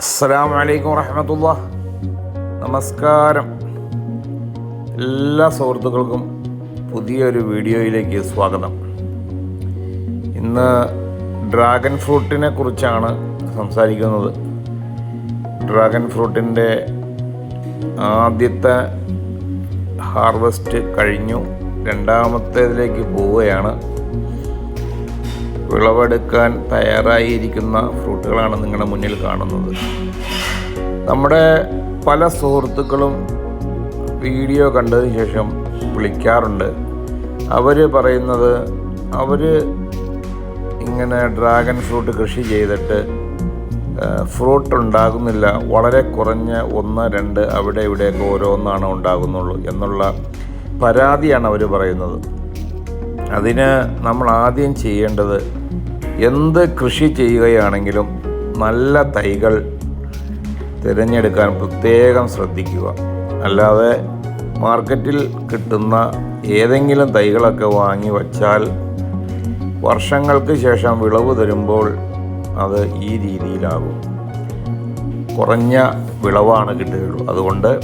അസ്സാം വലൈക്കും വറഹമത്തുള്ള നമസ്കാരം. എല്ലാ സുഹൃത്തുക്കൾക്കും പുതിയൊരു വീഡിയോയിലേക്ക് സ്വാഗതം. ഇന്ന് ഡ്രാഗൺ ഫ്രൂട്ടിനെ കുറിച്ചാണ് സംസാരിക്കുന്നത്. ഡ്രാഗൺ ഫ്രൂട്ടിന്റെ ആദ്യത്തെ ഹാർവസ്റ്റ് കഴിഞ്ഞു. രണ്ടാമത്തേതിലേക്ക് പോവുകയാണ്. വിളവെടുക്കാൻ തയ്യാറായിരിക്കുന്ന ഫ്രൂട്ടുകളാണ് നിങ്ങളുടെ മുന്നിൽ കാണുന്നത്. നമ്മുടെ പല സുഹൃത്തുക്കളും വീഡിയോ കണ്ടതിന് ശേഷം വിളിക്കാറുണ്ട്. അവർ പറയുന്നത് അവർ ഇങ്ങനെ ഡ്രാഗൺ ഫ്രൂട്ട് കൃഷി ചെയ്തിട്ട് ഫ്രൂട്ട് ഉണ്ടാകുന്നില്ല. വളരെ കുറഞ്ഞ ഒന്ന് രണ്ട് അവിടെ ഇവിടെയൊക്കെ ഓരോന്നാണ് ഉണ്ടാകുന്നുള്ളൂ എന്നുള്ള പരാതിയാണ് അവർ പറയുന്നത്. അതിന് നമ്മൾ ആദ്യം ചെയ്യേണ്ടത് എന്ത് കൃഷി ചെയ്യുകയാണെങ്കിലും നല്ല തൈകൾ തിരഞ്ഞെടുക്കാൻ പ്രത്യേകം ശ്രദ്ധിക്കുക. അല്ലാതെ മാർക്കറ്റിൽ കിട്ടുന്ന ഏതെങ്കിലും തൈകളൊക്കെ വാങ്ങി വച്ചാൽ വർഷങ്ങൾക്ക് ശേഷം വിളവ് തരുമ്പോൾ അത് ഈ രീതിയിലാകും. കുറഞ്ഞ വിളവാണ് കിട്ടുകയുള്ളൂ. അതുകൊണ്ട്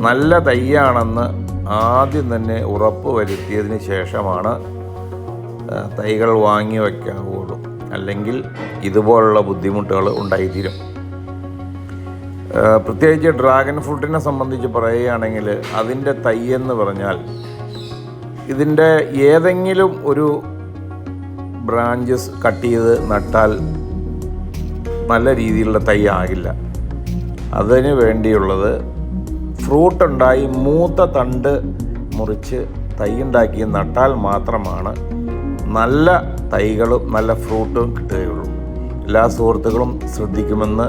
നല്ല തൈയാണെന്ന് ആദ്യം തന്നെ ഉറപ്പ് വരുത്തിയതിന് ശേഷമാണ് തൈകൾ വാങ്ങി വയ്ക്കാവുള്ളൂ. അല്ലെങ്കിൽ ഇതുപോലുള്ള ബുദ്ധിമുട്ടുകൾ ഉണ്ടായിത്തീരും. പ്രത്യേകിച്ച് ഡ്രാഗൺ ഫ്രൂട്ടിനെ സംബന്ധിച്ച് പറയുകയാണെങ്കിൽ അതിന്റെ തൈ എന്ന് പറഞ്ഞാൽ ഇതിന്റെ ഏതെങ്കിലും ഒരു ബ്രാഞ്ചസ് കട്ട് ചെയ്ത് നട്ടാൽ നല്ല രീതിയിലുള്ള തൈ ആകില്ല. അതിന് വേണ്ടിയുള്ളത് ഫ്രൂട്ട് ഉണ്ടായി മൂത്ത തണ്ട് മുറിച്ച് തൈ ഉണ്ടാക്കി നട്ടാൽ മാത്രമാണ് നല്ല തൈകളും നല്ല ഫ്രൂട്ടും കിട്ടുകയുള്ളൂ. എല്ലാ സുഹൃത്തുക്കളും ശ്രദ്ധിക്കുമെന്ന്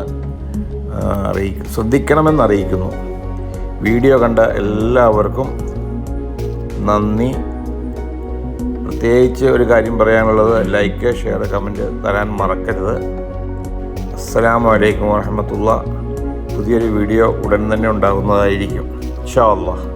അറിയി ശ്രദ്ധിക്കണമെന്ന് അറിയിക്കുന്നു. വീഡിയോ കണ്ട എല്ലാവർക്കും നന്ദി. പ്രത്യേകിച്ച് ഒരു കാര്യം പറയാനുള്ളത് ലൈക്ക് ഷെയർ കമന്റ് തരാൻ മറക്കരുത്. അസ്സാം വലൈക്കും വറഹമത്തുള്ള പുതിയൊരു വീഡിയോ ഉടൻ തന്നെ ഉണ്ടാകുന്നതായിരിക്കും. ഷാ അള്ളാഹ്.